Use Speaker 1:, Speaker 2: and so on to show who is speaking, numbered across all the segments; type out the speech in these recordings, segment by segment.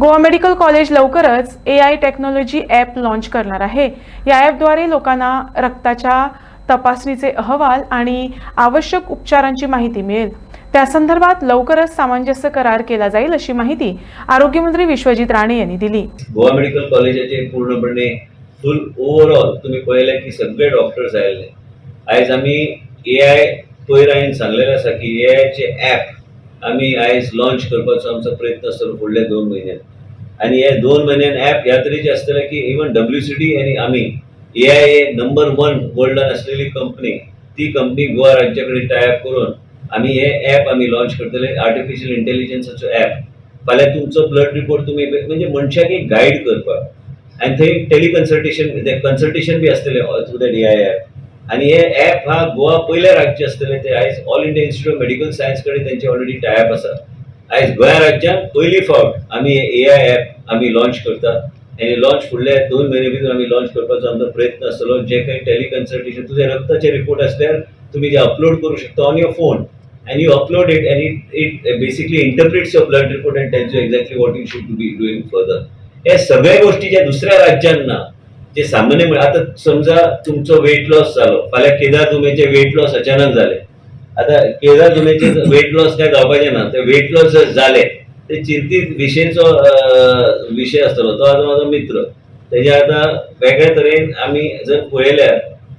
Speaker 1: Goa medical college लवकरच A I technology app launch करणार आहे. या ॲपद्वारे लोकांना रक्ताच्या तपासणीचे अहवाल आणि आवश्यक उपचारांची माहिती मिळेल. त्या संदर्भात लवकरच सामंजस्य करार केला जाईल अशी माहिती आरोग्यमंत्री विश्वजित राणे यांनी दिली.
Speaker 2: गोवा मेडिकल कॉलेजाचे पूर्णपणे फुल ओव्हरऑल तुम्ही पळयलें की सगळे डॉक्टर्स आयिल्ले आयज आम्ही ए आय पयर हांवें सांगलेलें आसा की ए आयचे ॲप आमी आयज लॉन्च करपाचो आमचो प्रयत्न आसतलो फुडल्या दोन म्हयन्यान आनी हे दोन म्हयन्यान ॲप ह्या तरेचे आसतले की इवन डब्ल्यू सी डी आनी आमी A I A number one वर्ल्डान आसलेली कंपनी ती कंपनी गोवा राज्या कडेन टायअप करून आमी हे ॲप आमी लॉन्च करतले आर्टिफिशियल इंटेलिजन्साचो ॲप फाल्यां तुमचो ब्लड रिपोर्ट तुमी म्हणजे मनशाक एक गायड करपाक आनी थंय टेलिकन्सल्टेशन कन्सल्टेशन बी आसतलें through that A I app आनी हे ॲप हा गोवा पहिल्या राज्य आसतलें ते आयज all India institute of medical science कडेन त्यांचे ऑलरेडी टायअप आसा आयज गोंया राज्यात पयली फावट आमी ए आय ॲप आमी लॉन्च करता. आनी लॉन्च फुडले दोन म्हयने भितर आमी लॉन्च करपाचो आमचो प्रयत्न आसतलो जे काही टेलिकन्सल्टेशन तुझे रक्ताचे रिपोर्ट आसल्यार तुम्ही जे अपलोड करू शकता on your phone and you upload it and it, it basically interprets your blood report and tells you exactly what you should be doing further. हे सगळ्या गोष्टी ज्या दुसऱ्या राज्यांना जे सामान्य आता समजा तुमचो वेट लॉस जालो फाल्यां केदार दुमेचे वेट लॉस अचानक जाले आता केदार दुमेचे वेट लॉस काय जावपाचें ना ते वेट लॉस जर जाले ते चिंतीत विशेंचो विशय आसतलो तो आतां म्हाजो मित्र. तेजे आतां वेगळे तरेन आमी जर पळयल्यार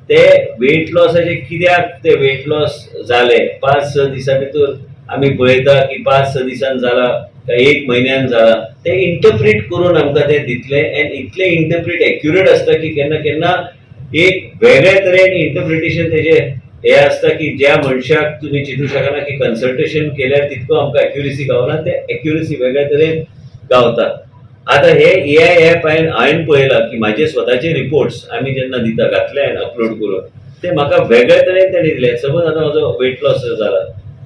Speaker 2: ते वेट लॉसाचे कित्याक ते वेट लॉस जाले पांच स दिसां भितर आमी पळयता की पांच स दिसान जाला एक म्हयन्यान जाला ते इंटरप्रीट करून आमकां ते दितले अँड इतले इंटरप्रीट एक्युरेट आसता की केन्ना केन्ना एक वेगळे तरेन इंटरप्रिटेशन तेजे हे आसता की ज्या मनशाक तुमी चिंतू शकना की कन्सल्टेशन केल्यार तितको आमकां एक्युरेसी गावना ते एक्युरेसी वेगळ्या तरेन गावता. आता हे ए आय एप हांवें हांवें पळयलां की म्हाजे स्वताचे रिपोर्ट्स आमी जेन्ना दिता घातले हांवें अपलोड करून ते म्हाका वेगळे तरेन तेणें दिले. समज आतां म्हजो वेट लॉस जाला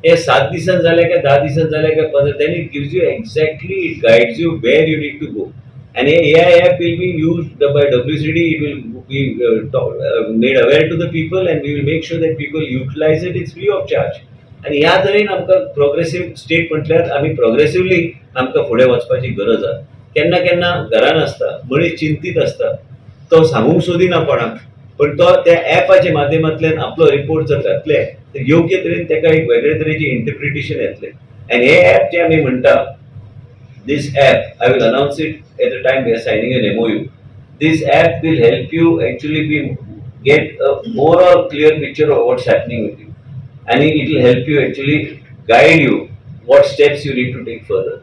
Speaker 2: हे सात दिसान जाले काय धा दिसान जाले काय पंदरा then it gives you exactly it guides you where you need to go and a AI app will be used by WCD. It will be uh, to- uh, made aware to the people, and we will make sure that people utilize it. It's free of charge. आणि ह्या तरेन आमकां progressive state म्हटल्यार आमी progressively आमकां फुडें वचपाची गरज आसा केन्ना केन्ना घरान आसता मनीस चिंतीत आसता तो सांगूंक सोदिना कोणाक पण तो त्या ॲपच्या माध्यमातल्यान आपलो रिपोर्ट जर घातले तर योग्य तरेन त्याका एक वेगळे तरेचे इंटरप्रिटेशन येतले. आणि हे ॲप जे आम्ही म्हणतात this app I will announce it at the time we are signing an M O U this app will help you actually be get a more or clear picture of what's happening with you आणि it will help you actually guide you what steps you need to take further